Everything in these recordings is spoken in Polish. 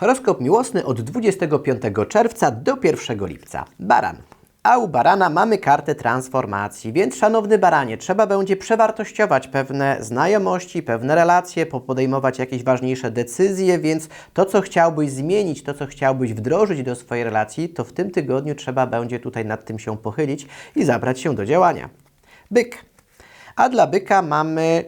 Horoskop miłosny od 25 czerwca do 1 lipca. Baran. A u barana mamy kartę transformacji, więc szanowny baranie, trzeba będzie przewartościować pewne znajomości, pewne relacje, podejmować jakieś ważniejsze decyzje, więc to, co chciałbyś zmienić, to, co chciałbyś wdrożyć do swojej relacji, to w tym tygodniu trzeba będzie tutaj nad tym się pochylić i zabrać się do działania. Byk. A dla byka mamy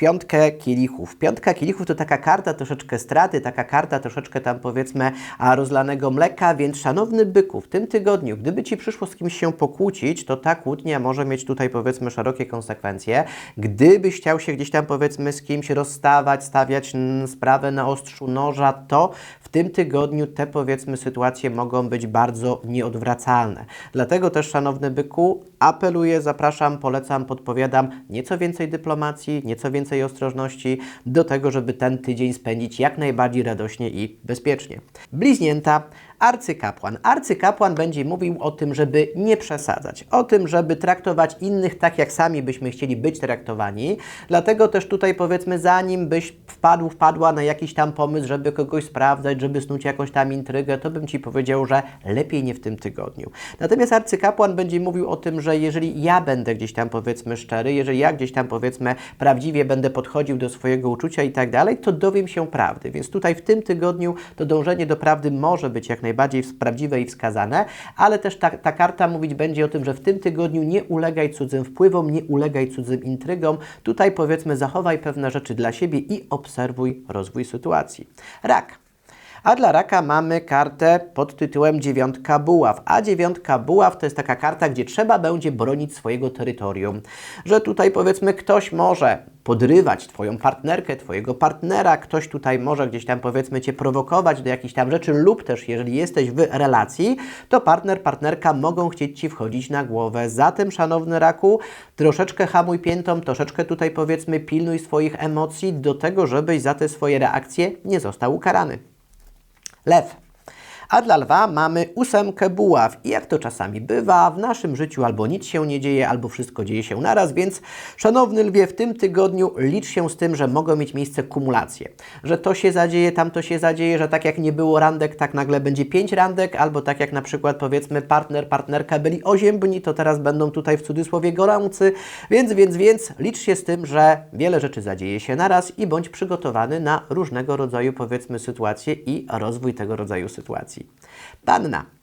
piątkę kielichów. Piątka kielichów to taka karta troszeczkę straty, taka karta troszeczkę tam powiedzmy a rozlanego mleka, więc szanowny byku, w tym tygodniu, gdyby Ci przyszło z kimś się pokłócić, to ta kłótnia może mieć tutaj powiedzmy szerokie konsekwencje. Gdybyś chciał się gdzieś tam powiedzmy z kimś rozstawać, stawiać sprawę na ostrzu noża, to w tym tygodniu te powiedzmy sytuacje mogą być bardzo nieodwracalne. Dlatego też szanowny byku, apeluję, zapraszam, polecam, podpowiadam nieco więcej dyplomacji, nieco więcej ostrożności do tego, żeby ten tydzień spędzić jak najbardziej radośnie i bezpiecznie. Bliźnięta, arcykapłan. Arcykapłan będzie mówił o tym, żeby nie przesadzać, o tym, żeby traktować innych tak, jak sami byśmy chcieli być traktowani. Dlatego też tutaj powiedzmy, zanim byś wpadł, wpadła na jakiś tam pomysł, żeby kogoś sprawdzać, żeby snuć jakąś tam intrygę, to bym Ci powiedział, że lepiej nie w tym tygodniu. Natomiast arcykapłan będzie mówił o tym, że jeżeli ja będę gdzieś tam powiedzmy szczery, jeżeli ja gdzieś tam powiedzmy prawdziwie będę podchodził do swojego uczucia i tak dalej, to dowiem się prawdy. Więc tutaj w tym tygodniu to dążenie do prawdy może być jak najbardziej prawdziwe i wskazane, ale też ta, ta karta mówić będzie o tym, że w tym tygodniu nie ulegaj cudzym wpływom, nie ulegaj cudzym intrygom. Tutaj powiedzmy zachowaj pewne rzeczy dla siebie i obserwuj rozwój sytuacji. Rak. A dla raka mamy kartę pod tytułem dziewiątka buław. A dziewiątka buław to jest taka karta, gdzie trzeba będzie bronić swojego terytorium. Że tutaj powiedzmy ktoś może podrywać Twoją partnerkę, Twojego partnera, ktoś tutaj może gdzieś tam powiedzmy Cię prowokować do jakichś tam rzeczy lub też jeżeli jesteś w relacji, to partner, partnerka mogą chcieć Ci wchodzić na głowę. Zatem, szanowny raku, troszeczkę hamuj piętą, troszeczkę tutaj powiedzmy pilnuj swoich emocji do tego, żebyś za te swoje reakcje nie został ukarany. left A dla lwa mamy ósemkę buław. I jak to czasami bywa, w naszym życiu albo nic się nie dzieje, albo wszystko dzieje się naraz, więc szanowny lwie, w tym tygodniu licz się z tym, że mogą mieć miejsce kumulacje. Że to się zadzieje, tamto się zadzieje, że tak jak nie było randek, tak nagle będzie pięć randek, albo tak jak na przykład powiedzmy partner, partnerka byli oziębni, to teraz będą tutaj w cudzysłowie gorący, więc, więc, więc licz się z tym, że wiele rzeczy zadzieje się naraz i bądź przygotowany na różnego rodzaju powiedzmy sytuacje i rozwój tego rodzaju sytuacji. Banana.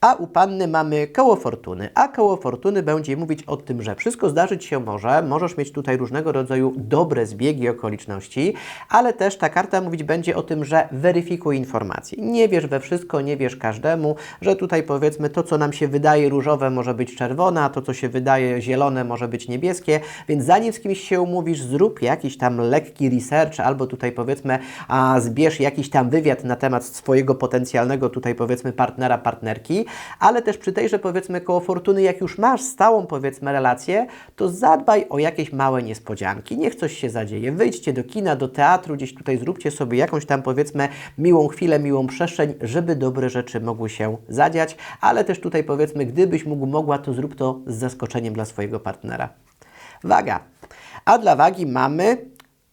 A u panny mamy koło fortuny, a koło fortuny będzie mówić o tym, że wszystko zdarzyć się może, możesz mieć tutaj różnego rodzaju dobre zbiegi okoliczności, ale też ta karta mówić będzie o tym, że weryfikuj informacje. Nie wiesz we wszystko, nie wiesz każdemu, że tutaj powiedzmy to, co nam się wydaje różowe może być czerwone, a to, co się wydaje zielone może być niebieskie, więc zanim z kimś się umówisz, zrób jakiś tam lekki research albo tutaj powiedzmy, a zbierz jakiś tam wywiad na temat swojego potencjalnego tutaj powiedzmy partnera, partnerki, ale też przy tejże powiedzmy koło fortuny, jak już masz stałą powiedzmy relację, to zadbaj o jakieś małe niespodzianki. Niech coś się zadzieje. Wyjdźcie do kina, do teatru, gdzieś tutaj zróbcie sobie jakąś tam powiedzmy miłą chwilę, miłą przestrzeń, żeby dobre rzeczy mogły się zadziać, ale też tutaj powiedzmy, gdybyś mógł, mogła, to zrób to z zaskoczeniem dla swojego partnera. Waga. A dla wagi mamy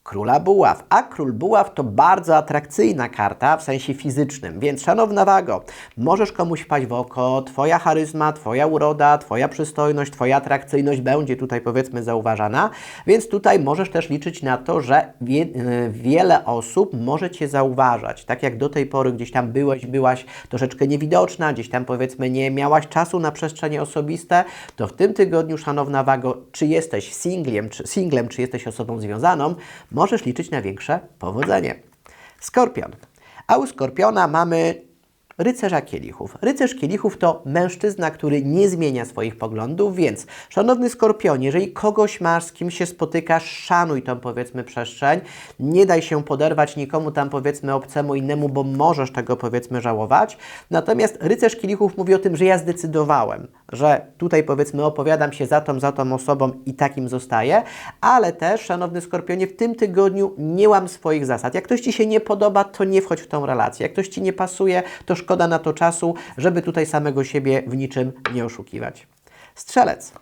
Króla Buław. A Król Buław to bardzo atrakcyjna karta w sensie fizycznym, więc szanowna Wago, możesz komuś wpaść w oko, Twoja charyzma, Twoja uroda, Twoja przystojność, Twoja atrakcyjność będzie tutaj powiedzmy zauważana, więc tutaj możesz też liczyć na to, że wie, y, wiele osób może Cię zauważać. Tak jak do tej pory gdzieś tam byłeś, byłaś troszeczkę niewidoczna, gdzieś tam powiedzmy nie miałaś czasu na przestrzenie osobiste, to w tym tygodniu, szanowna Wago, czy jesteś singlem, czy, singlem, czy jesteś osobą związaną, możesz liczyć na większe powodzenie. Skorpion. A u Skorpiona mamy rycerza kielichów. Rycerz kielichów to mężczyzna, który nie zmienia swoich poglądów, więc szanowny Skorpionie, jeżeli kogoś masz, z kim się spotykasz, szanuj tą powiedzmy przestrzeń, nie daj się poderwać nikomu tam powiedzmy obcemu innemu, bo możesz tego powiedzmy żałować. Natomiast rycerz kielichów mówi o tym, że ja zdecydowałem, że tutaj powiedzmy opowiadam się za tą, za tą osobą i takim zostaję, ale też, szanowny Skorpionie, w tym tygodniu nie łam swoich zasad. Jak ktoś Ci się nie podoba, to nie wchodź w tą relację. Jak ktoś Ci nie pasuje, to szkoda na to czasu, żeby tutaj samego siebie w niczym nie oszukiwać. Strzelec.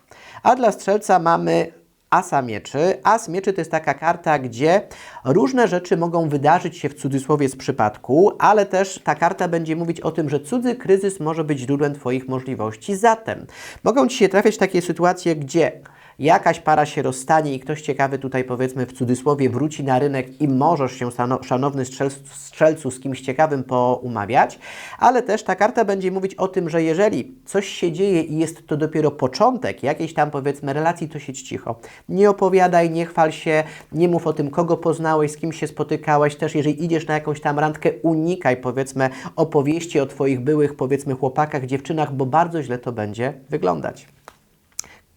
A dla strzelca mamy asa mieczy. As mieczy to jest taka karta, gdzie różne rzeczy mogą wydarzyć się w cudzysłowie z przypadku, ale też ta karta będzie mówić o tym, że cudzy kryzys może być źródłem Twoich możliwości. Zatem mogą Ci się trafiać takie sytuacje, gdzie jakaś para się rozstanie i ktoś ciekawy tutaj powiedzmy w cudzysłowie wróci na rynek i możesz się szano- szanowny strzelcu, z kimś ciekawym poumawiać, ale też ta karta będzie mówić o tym, że jeżeli coś się dzieje i jest to dopiero początek jakiejś tam powiedzmy relacji, to siedź cicho. Nie opowiadaj, nie chwal się, nie mów o tym, kogo poznałeś, z kim się spotykałeś. Też jeżeli idziesz na jakąś tam randkę, unikaj powiedzmy opowieści o Twoich byłych powiedzmy chłopakach, dziewczynach, bo bardzo źle to będzie wyglądać.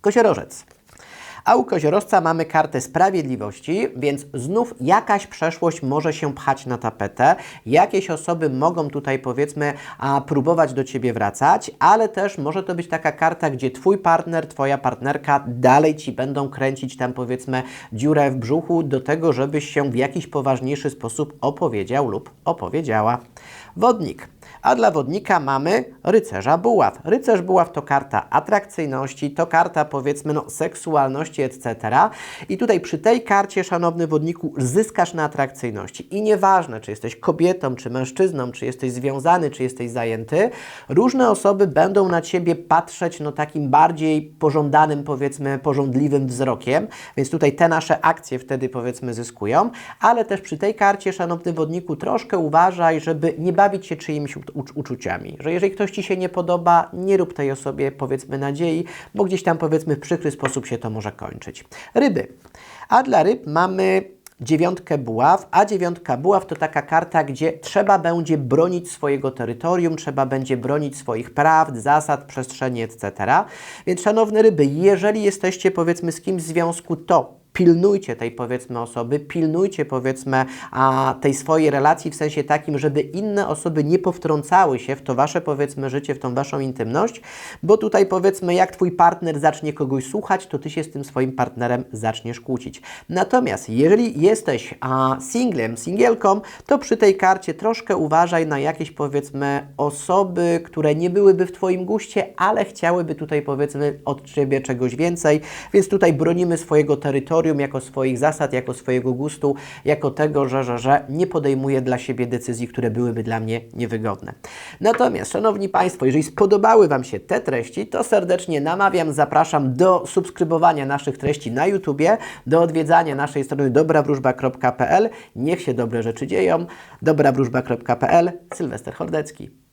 Koziorożec. A u koziorożca mamy kartę sprawiedliwości, więc znów jakaś przeszłość może się pchać na tapetę. Jakieś osoby mogą tutaj powiedzmy a, próbować do Ciebie wracać, ale też może to być taka karta, gdzie Twój partner, Twoja partnerka dalej Ci będą kręcić tam powiedzmy dziurę w brzuchu do tego, żebyś się w jakiś poważniejszy sposób opowiedział lub opowiedziała. Wodnik. A dla wodnika mamy rycerza buław. Rycerz buław to karta atrakcyjności, to karta powiedzmy no, seksualności, etc. I tutaj przy tej karcie, szanowny wodniku, zyskasz na atrakcyjności. I nieważne, czy jesteś kobietą, czy mężczyzną, czy jesteś związany, czy jesteś zajęty, różne osoby będą na Ciebie patrzeć no, takim bardziej pożądanym, powiedzmy, pożądliwym wzrokiem, więc tutaj te nasze akcje wtedy powiedzmy zyskują, ale też przy tej karcie, szanowny wodniku, troszkę uważaj, żeby nie bawić się czyimiś ucz- uczuciami, że jeżeli ktoś Ci się nie podoba, nie rób tej osobie powiedzmy nadziei, bo gdzieś tam powiedzmy w przykry sposób się to może kończyć. Ryby. A dla ryb mamy dziewiątkę buław, a dziewiątka buław to taka karta, gdzie trzeba będzie bronić swojego terytorium, trzeba będzie bronić swoich prawd, zasad, przestrzeni, etc. Więc szanowne ryby, jeżeli jesteście powiedzmy z kimś w związku, to pilnujcie tej powiedzmy osoby, pilnujcie powiedzmy a, tej swojej relacji w sensie takim, żeby inne osoby nie powtrącały się w to wasze powiedzmy życie, w tą waszą intymność, bo tutaj powiedzmy jak twój partner zacznie kogoś słuchać, to ty się z tym swoim partnerem zaczniesz kłócić. Natomiast jeżeli jesteś a, singlem, singielką, to przy tej karcie troszkę uważaj na jakieś powiedzmy osoby, które nie byłyby w twoim guście, ale chciałyby tutaj powiedzmy od ciebie czegoś więcej, więc tutaj bronimy swojego terytorium, jako swoich zasad, jako swojego gustu, jako tego, że, że, że nie podejmuję dla siebie decyzji, które byłyby dla mnie niewygodne. Natomiast, Szanowni Państwo, jeżeli spodobały Wam się te treści, to serdecznie namawiam, zapraszam do subskrybowania naszych treści na YouTubie, do odwiedzania naszej strony dobrawróżba.pl. Niech się dobre rzeczy dzieją. dobrawróżba.pl. Sylwester Hordecki.